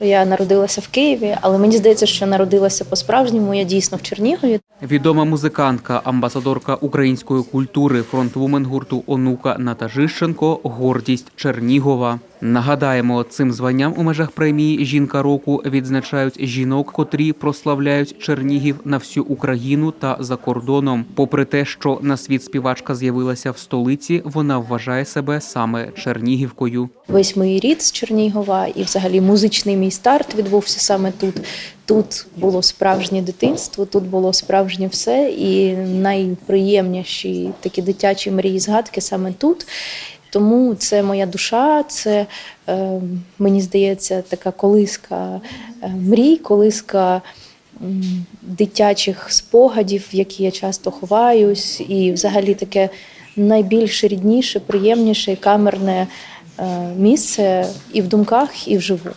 Я народилася в Києві, але мені здається, що народилася по-справжньому. Я дійсно в Чернігові. Відома музикантка, амбасадорка української культури, фронтвумен гурту Онука Ната Жищенко гордість Чернігова. Нагадаємо, цим званням у межах премії Жінка року відзначають жінок, котрі прославляють Чернігів на всю Україну та за кордоном. Попри те, що на світ співачка з'явилася в столиці, вона вважає себе саме Чернігівкою. Весь мій рід з Чернігова, і взагалі музичний мій старт відбувся саме тут. Тут було справжнє дитинство, тут було справжнє все, і найприємніші такі дитячі мрії, згадки саме тут. Тому це моя душа, це е, мені здається така колиска е, мрій, колиска дитячих спогадів, в які я часто ховаюсь, і взагалі таке найбільш рідніше, приємніше і камерне е, місце і в думках, і вживу.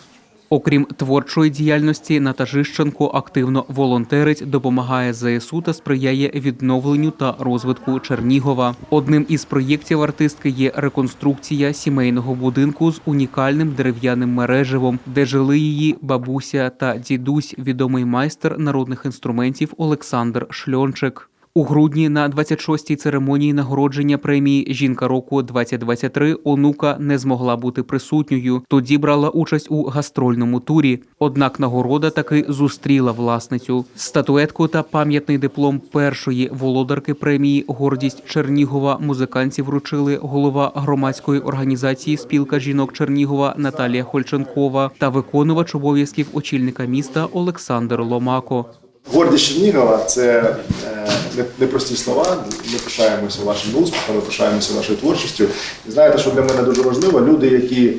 Окрім творчої діяльності, Ната Жищенко активно волонтерить, допомагає ЗСУ та сприяє відновленню та розвитку Чернігова. Одним із проєктів артистки є реконструкція сімейного будинку з унікальним дерев'яним мереживом, де жили її бабуся та дідусь, відомий майстер народних інструментів Олександр Шльончик. У грудні на 26-й церемонії нагородження премії Жінка року 2023 онука не змогла бути присутньою. Тоді брала участь у гастрольному турі. Однак нагорода таки зустріла власницю. Статуетку та пам'ятний диплом першої володарки премії Гордість Чернігова музиканці вручили голова громадської організації Спілка жінок Чернігова Наталія Хольченкова та виконувач обов'язків очільника міста Олександр Ломако. Гордість Чернігова це е, не- непрості слова. Ми пишаємося вашим успіхом, ми пишаємося вашою творчістю. І знаєте, що для мене дуже важливо, люди, які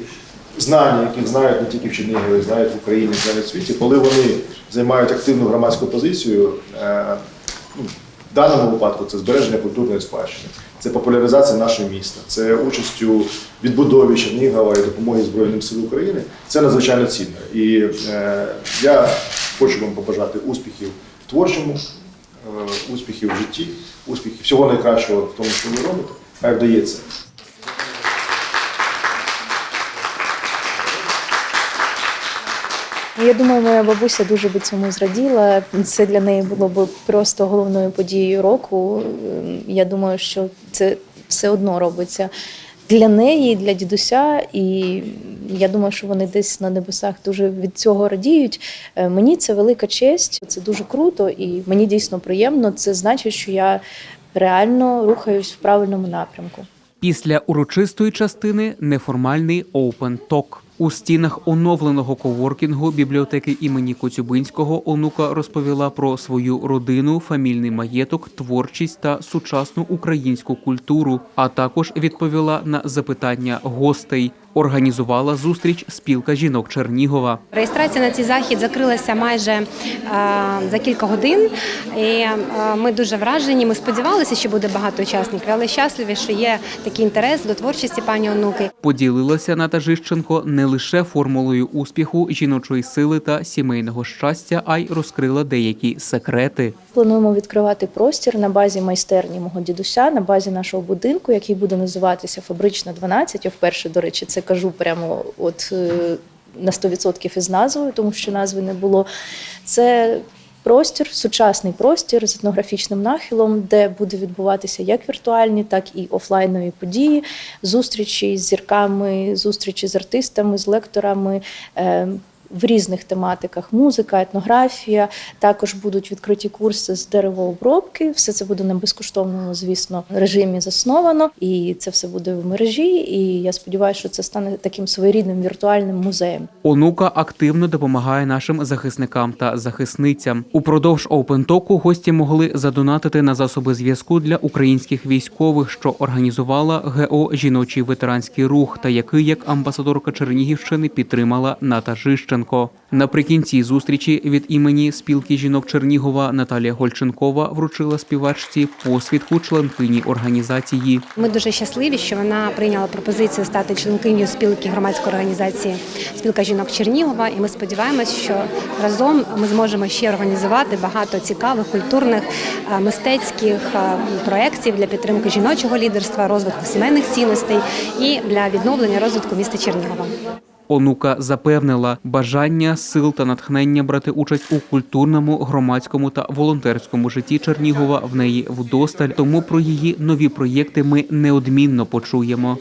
знані, яких знають не тільки в Чернігові, знають в Україні, знають в світі, коли вони займають активну громадську позицію, е, ну, в даному випадку це збереження культурної спадщини, це популяризація нашого міста, це участь у відбудові Чернігова і допомоги Збройним сил України. Це надзвичайно цінно. І е, я хочу вам побажати успіхів в творчому, е, успіхів в житті, успіхів всього найкращого в тому, що ви робите. Хай вдається. Ну, Я думаю, моя бабуся дуже би цьому зраділа. Це для неї було б просто головною подією року. Ем, Я думаю, що це все одно робиться для неї, для дідуся. І я думаю, що вони десь на небесах дуже від цього радіють. Е, Мені це велика честь, це дуже круто, і мені дійсно приємно. Це значить, що я реально рухаюсь в правильному напрямку. Після урочистої частини неформальний talk. У стінах оновленого коворкінгу бібліотеки імені Коцюбинського онука розповіла про свою родину, фамільний маєток, творчість та сучасну українську культуру, а також відповіла на запитання гостей. Організувала зустріч спілка жінок Чернігова. Реєстрація на цей захід закрилася майже е, за кілька годин, і е, ми дуже вражені. Ми сподівалися, що буде багато учасників, але щасливі, що є такий інтерес до творчості пані онуки. Поділилася Ната Жищенко не лише формулою успіху, жіночої сили та сімейного щастя, а й розкрила деякі секрети. Плануємо відкривати простір на базі майстерні мого дідуся, на базі нашого будинку, який буде називатися Фабрична 12. Я вперше, до речі, це кажу прямо от е, на 100% із назвою, тому що назви не було. Це простір, сучасний простір з етнографічним нахилом, де буде відбуватися як віртуальні, так і офлайнові події, зустрічі з зірками, зустрічі з артистами, з лекторами. В різних тематиках музика, етнографія. Також будуть відкриті курси з деревообробки. Все це буде на безкоштовному, звісно, режимі засновано, і це все буде в мережі. І я сподіваюся, що це стане таким своєрідним віртуальним музеєм. Онука активно допомагає нашим захисникам та захисницям. Упродовж оупентоку гості могли задонатити на засоби зв'язку для українських військових, що організувала ГО Жіночий ветеранський рух, та який як амбасадорка Чернігівщини підтримала Ната Жищенко. Наприкінці зустрічі від імені спілки жінок Чернігова Наталія Гольченкова вручила співачці посвідку членкині організації. Ми дуже щасливі, що вона прийняла пропозицію стати членкиною спілки громадської організації Спілка жінок Чернігова. І ми сподіваємось, що разом ми зможемо ще організувати багато цікавих культурних е, мистецьких е, проєктів для підтримки жіночого лідерства, розвитку сімейних цінностей і для відновлення розвитку міста Чернігова. Онука запевнила, бажання, сил та натхнення брати участь у культурному, громадському та волонтерському житті Чернігова в неї вдосталь. Тому про її нові проєкти ми неодмінно почуємо.